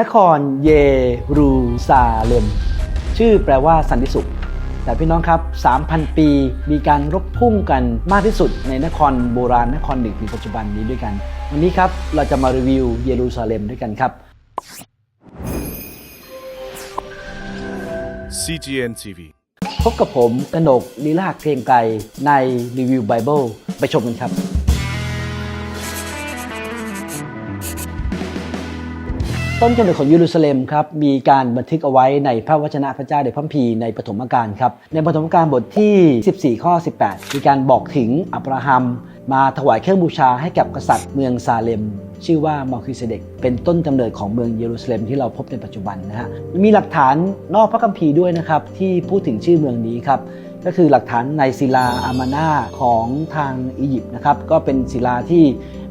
นครเยรูซาเล็ม ชื่อแปลว่าสันติสุข แต่พี่น้องครับ 3,000 ปีมีการรบพุ่งกันมากที่สุดในนครโบราณนครหนึ่งถึงปัจจุบันนี้ด้วยกัน วันนี้ครับเราจะมารีวิวเยรูซาเล็มด้วยกันครับ CGN TV. พบกับผมกนกลีลาเกรียงไกรในรีวิวไบเบิลไปชมกันครับ ต้นกำเนิดของเยรูซาเล็มครับมีการบันทึกเอาไว้ในพระวจนะพระเจ้าในพระคัมภีในปฐมกาลครับในปฐมกาลบทที่ 14 ข้อ 18 มีการบอกถึงอับราฮัม มาถวายเครื่องบูชาให้กับกษัตริย์เมืองซาเลม ชื่อว่ามัลคิเซเดกเป็นต้นกำเนิดของเมืองเยรูซาเล็มที่เราพบในปัจจุบันนะฮะมีหลักฐานนอกพระคัมภีร์ด้วยนะครับที่พูดถึงชื่อเมืองนี้ครับก็คือหลักฐานในศิลาอามานาของทางอียิปต์นะครับก็เป็นศิลาที่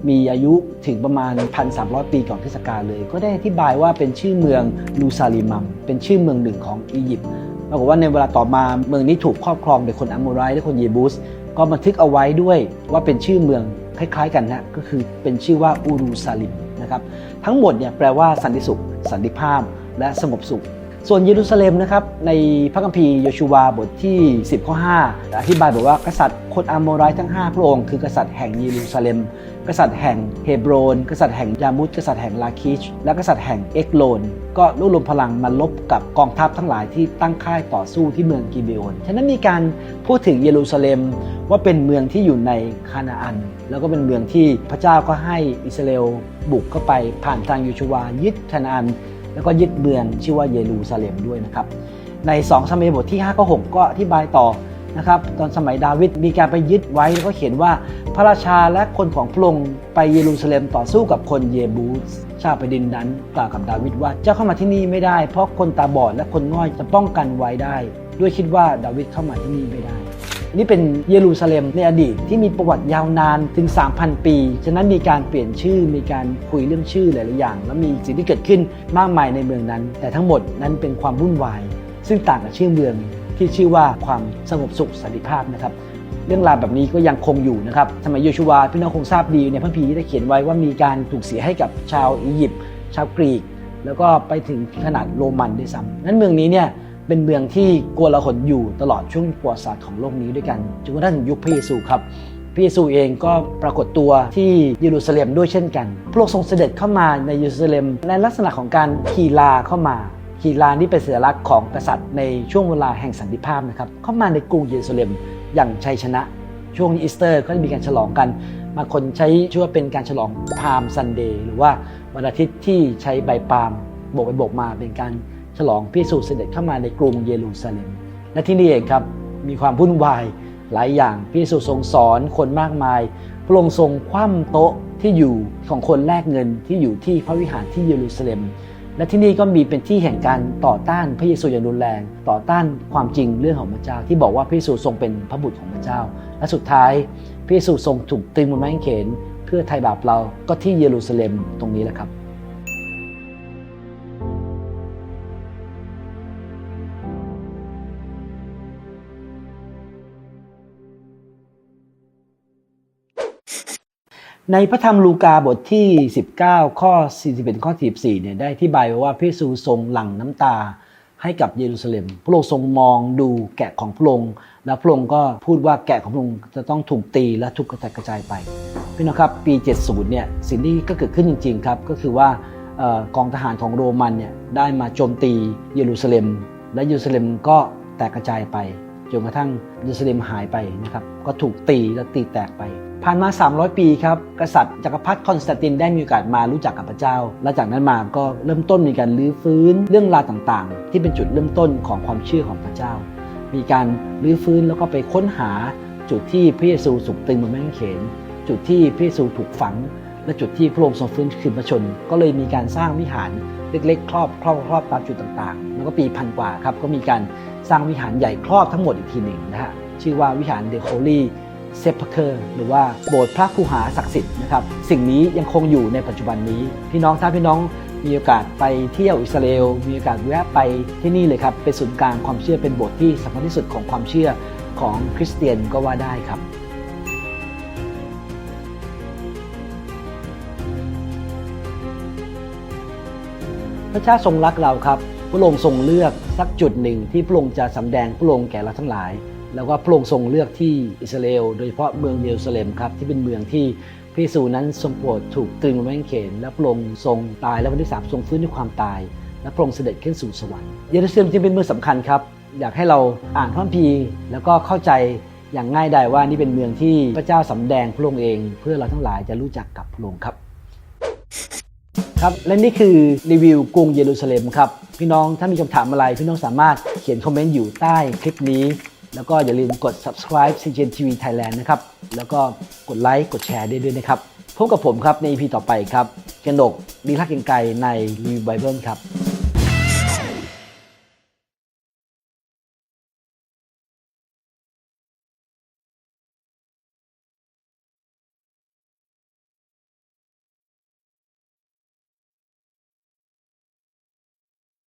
มีอายุถึงประมาณ 1,300 ปีก่อนคริสตกาลเลย ก็ได้อธิบายว่าเป็นชื่อเมืองลูซาลิมัม เป็นชื่อเมืองหนึ่งของอียิปต์ปรากฏว่าในเวลาต่อมาเมืองนี้ถูกครอบครองโดยคนอัมโมไรและคนเยบูส ก็บันทึกเอาไว้ด้วยว่าเป็นชื่อเมืองคล้ายๆกันนะก็คือเป็นชื่อว่าอูรูซาลิมนะครับทั้งหมดเนี่ยแปลว่าสันติสุข สันติภาพ และสงบสุขส่วนเยรูซาเล็มนะครับในพระคัมภีร์โยชูวาบทที่ 10 ข้อ 5 อธิบายบอกว่ากษัตริย์คนอัมโมไรทั้ง 5 พระองค์คือกษัตริย์แห่งเยรูซาเล็ม กษัตริย์แห่งเฮบรน กษัตริย์แห่งยามุตกษัตริย์แห่งลาคิช และกษัตริย์แห่งเอกโลน ก็รวบรวมพลังมาลบกับกองทัพทั้งหลายที่ตั้งค่ายต่อสู้ที่เมืองกิเบโอน ฉะนั้นมีการพูดถึงเยรูซาเล็มว่าเป็นเมืองที่อยู่ในคานาอัน แล้วก็เป็นเมืองที่พระเจ้าก็ให้อิสราเอลบุกเข้าไปผ่านทางโยชูวายึดคานาอัน แล้วก็ยึดเมืองชื่อว่าเยรูซาเล็มด้วยนะครับ ใน2สมัยบทที่5ก็6ก็อธิบายต่อนะครับตอนสมัยดาวิดมีการไปยึดไว้แล้วก็เขียนว่า พระราชาและคนของพระองค์ไปเยรูซาเล็มต่อสู้กับคนเยบูสชาวแผ่นดินนั้นกล่าวกับดาวิดว่าเจ้าเข้ามาที่นี่ไม่ได้ เพราะคนตาบอดและคนง่อยจะป้องกันไว้ได้ ด้วยคิดว่าดาวิดเข้ามาที่นี่ไม่ได้นี่เป็นเยรูซาเล็มในอดีตที่มีประวัติยาวนานถึง 3,000 ปี ฉะนั้นมีการเปลี่ยนชื่อ มีการคุยเรื่องชื่อหลาย ๆ อย่าง แล้วมีสิ่งที่เกิดขึ้นมากมายในเมืองนั้น แต่ทั้งหมดนั้นเป็นความวุ่นวาย ซึ่งต่างกับชื่อเมืองที่ชื่อว่าความสงบสุขสันติภาพนะครับ เรื่องราวแบบนี้ก็ยังคงอยู่นะครับสมัยโยชูวาพี่น้องคงทราบดีในพระคัมภีร์ได้เขียนไว้ว่ามีการถูกเสียให้กับชาวอียิปต์ชาวกรีก แล้วก็ไปถึงขนาดโรมันด้วยซ้ำนั้นเมืองนี้เนี่ยเป็นเมืองที่โกลาหลอยู่ตลอดช่วงประวัติศาสตร์ของโลกนี้ด้วยกันจนกระทั่งถึงยุคพระเยซูครับพระเยซูเองก็ปรากฏตัวที่เยรูซาเล็มด้วยเช่นกัน พระองค์ทรงเสด็จเข้ามาในเยรูซาเล็มในลักษณะของการขี่ลาเข้ามาขี่ลานี่เป็นสัญลักษณ์ของกษัตริย์ในช่วงเวลาแห่งสันติภาพนะครับเข้ามาในกรุงเยรูซาเล็ม อย่างชัยชนะ ช่วงอีสเตอร์ก็จะมีการฉลองกันบางคนใช้ชื่อว่าเป็นการฉลองพามซันเดย์หรือว่าวันอาทิตย์ที่ใช้ใบปาล์มโบกไปโบกมาเป็นการฉลองพระเยซูเสด็จเข้ามาในกรุงเยรูซาเล็ม และที่นี่เองครับมีความวุ่นวายหลายอย่างพระเยซูทรงสอนคนมากมาย พระองค์ทรงคว่ำโต๊ะที่อยู่ของคนแลกเงินที่อยู่ที่พระวิหารที่เยรูซาเล็ม และที่นี่ก็มีเป็นที่แห่งการต่อต้านพระเยซูอย่างรุนแรง ต่อต้านความจริงเรื่องของพระเจ้า ที่บอกว่าพระเยซูทรงเป็นพระบุตรของพระเจ้า และสุดท้ายพระเยซูทรงถูกตรึงบนไม้กางเขน เพื่อไถ่บาปเราก็ที่เยรูซาเล็มตรงนี้แหละครับ ในพระธรรมลูกาบทที่ 19 ข้อ 41 ข้อ 44 เนี่ยได้อธิบายว่าพระเยซูทรงหลั่งน้ำตาให้กับเยรูซาเล็ม พระองค์ทรงมองดูแกะของพระองค์ แล้วพระองค์ก็พูดว่าแกะของพระองค์จะต้องถูกตีและถูกกระจายกระจายไป พี่น้องครับ ปี 70 เนี่ยสิ่งที่ก็เกิดขึ้นจริง ๆ ครับ ก็คือว่าออกองทหารของโรมันเนี่ยได้มาโจมตีเยรูซาเล็ม และเยรูซาเล็มก็แตกกระจายไป จนกระทั่งเยรูซาเล็มหายไปนะครับ ก็ถูกตีและตีแตกไป ผ่านมา 300 ปีครับกษัตริย์จักรพรรดิคอนสแตนตินได้มีโอกาสมารู้จักกับพระเจ้า และจากนั้นมาก็เริ่มต้นมีการลื้อฟื้นเรื่องราวต่างๆ ที่เป็นจุดเริ่มต้นของความเชื่อของพระเจ้า มีการลื้อฟื้นแล้วก็ไปค้นหาจุดที่พระเยซูถูกตึงบนไม้กางเขนจุดที่พระเยซูถูกฝัง และจุดที่พระองค์ทรงฟื้นคืนพระชน ก็เลยมีการสร้างวิหารเล็กๆ ครอบครอบครอบตามจุดต่างๆ แล้วก็ปีพันกว่าครับก็มีการสร้างวิหารใหญ่ครอบทั้งหมดอีกทีหนึ่งนะฮะชื่อว่าวิหารเดโคลี เซปเคอร์หรือว่าโบสถ์พระคูหาศักดิ์สิทธิ์นะครับสิ่งนี้ยังคงอยู่ในปัจจุบันนี้ พี่น้องถ้าพี่น้องมีโอกาสไปเที่ยวอิสราเอล มีโอกาสแวะไปที่นี่เลยครับเป็นศูนย์กลางความเชื่อเป็นโบสถ์ที่สำคัญที่สุดของความเชื่อของคริสเตียนก็ว่าได้ครับพระเจ้าทรงรักเราครับ พระองค์ทรงเลือกสักจุดหนึ่งที่พระองค์จะสำแดงพระองค์แก่เราทั้งหลาย แล้วก็พระองค์ทรงเลือกที่อิสราเอล โดยเฉพาะเมืองเยรูซาเล็มครับที่เป็นเมืองที่พระเยซูนั้นทรงโปรดถูกตรึงไว้บนไม้กางเขน และพระองค์ทรงตายและวันที่สามทรงฟื้นด้วยความตาย และพระองค์เสด็จขึ้นสู่สวรรค์เยรูซาเล็มจึงเป็นเมืองสำคัญครับ อยากให้เราอ่านพระคัมภีร์แล้วก็เข้าใจอย่างง่ายดายว่านี่เป็นเมืองที่พระเจ้าสำแดงพระองค์เอง เพื่อเราทั้งหลายจะรู้จักกับพระองค์ครับครับและนี่คือรีวิวกรุงเยรูซาเล็มครับพี่น้องถ้ามีคำถามอะไรพี่น้องสามารถเขียนคอมเมนต์อยู่ใต้คลิปนี้ แล้วก็อย่าลืมกด subscribe CGN TV Thailand นะครับ แล้วก็กดไลค์กดแชร์ได้ด้วยนะครับ พบกับผมครับใน EP ต่อไปครับกนกดีลักยังไกรในรีวิวไบเบิลครับ